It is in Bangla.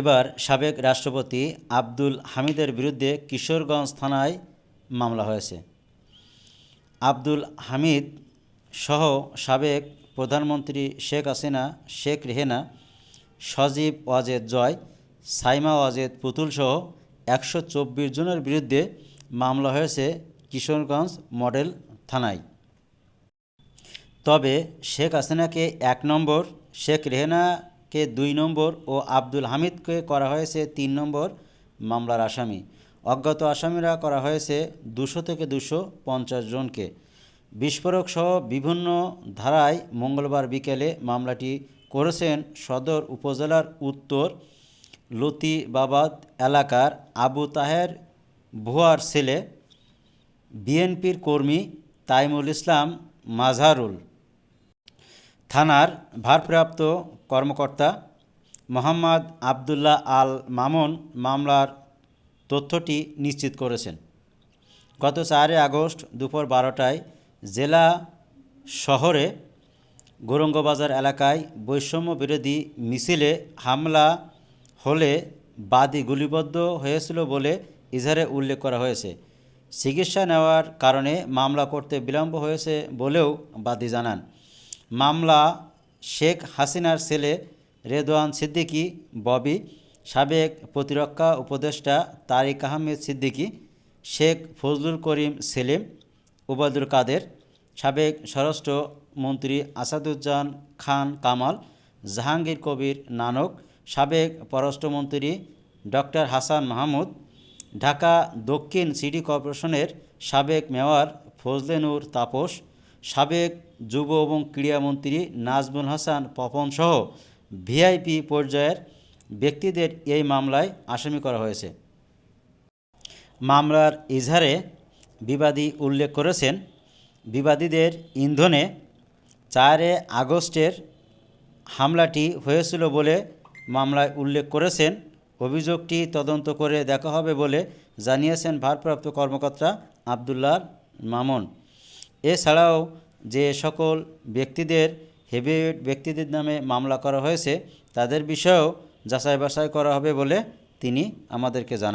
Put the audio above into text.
এবার সাবেক রাষ্ট্রপতি আব্দুল হামিদের বিরুদ্ধে কিশোরগঞ্জ থানায় মামলা হয়েছে। আব্দুল হামিদ সহ সাবেক প্রধানমন্ত্রী শেখ হাসিনা, শেখ রেহেনা, সজীব ওয়াজেদ জয়, সাইমা ওয়াজেদ পুতুল সহ একশো চব্বিশ জনের বিরুদ্ধে মামলা হয়েছে কিশোরগঞ্জ মডেল থানায়। তবে শেখ হাসিনাকে এক নম্বর, শেখ রেহেনাকে দুই নম্বর ও আব্দুল হামিদকে করা হয়েছে তিন নম্বর মামলার আসামি। অজ্ঞাত আসামিরা করা হয়েছে দুশো থেকে দুশো পঞ্চাশ জনকে। বিস্ফোরক সহ বিভিন্ন ধারায় মঙ্গলবার বিকেলে মামলাটি করেছেন সদর উপজেলার উত্তর লতিবাবাদ এলাকার আবু তাহের ভুয়ার ছেলে, বিএনপির কর্মী তাইমুল ইসলাম মাজহারুল থানার ভারপ্রাপ্ত কর্মকর্তা মোহাম্মদ আবদুল্লাহ আল মামুন মামলার তথ্যটি নিশ্চিত করেছেন। গত চারই আগস্ট দুপুর বারোটায় জেলা শহরে গৌরঙ্গবাজার এলাকায় বৈষম্য বিরোধী মিছিলে হামলা হলে বাদী গুলিবদ্ধ হয়েছিল বলে ইজহারে উল্লেখ করা হয়েছে। চিকিৎসা নেওয়ার কারণে মামলা করতে বিলম্ব হয়েছে বলেও বাদী জানান। মামলা শেখ হাসিনার ছেলে রেদওয়ান সিদ্দিকী, ববি সাবেক প্রতিরক্ষা উপদেষ্টা তারিক আহমেদ সিদ্দিকী, শেখ ফজলুল করিম সেলিম, ওবায়দুল কাদের, সাবেক স্বরাষ্ট্র মন্ত্রী আসাদুজ্জামান খান কামাল, জাহাঙ্গীর কবির নানক, সাবেক পররাষ্ট্রমন্ত্রী ডক্টর হাসান মাহমুদ, ঢাকা দক্ষিণ সিটি কর্পোরেশনের সাবেক মেয়র ফজলে নূর তাপস সাবেক যুব এবং ক্রীড়ামন্ত্রী নাজমুল হাসান পপনসহ ভিআইপি পর্যায়ের ব্যক্তিদের এই মামলায় আসামি করা হয়েছে। মামলার ইজহারে বিবাদী উল্লেখ করেছেন, বিবাদীদের ইন্ধনে চারে আগস্টের হামলাটি হয়েছিল বলে মামলায় উল্লেখ করেছেন। অভিযোগটি তদন্ত করে দেখা হবে বলে জানিয়েছেন ভারপ্রাপ্ত কর্মকর্তা আবদুল্লাহ মামুন। এছাড়াও যে সকল ব্যক্তিদের হেভিওয়েট ব্যক্তিদের নামে মামলা করা হয়েছে, তাদের বিষয়েও যাচাই বাছাই করা হবে বলে তিনি আমাদেরকে জানান।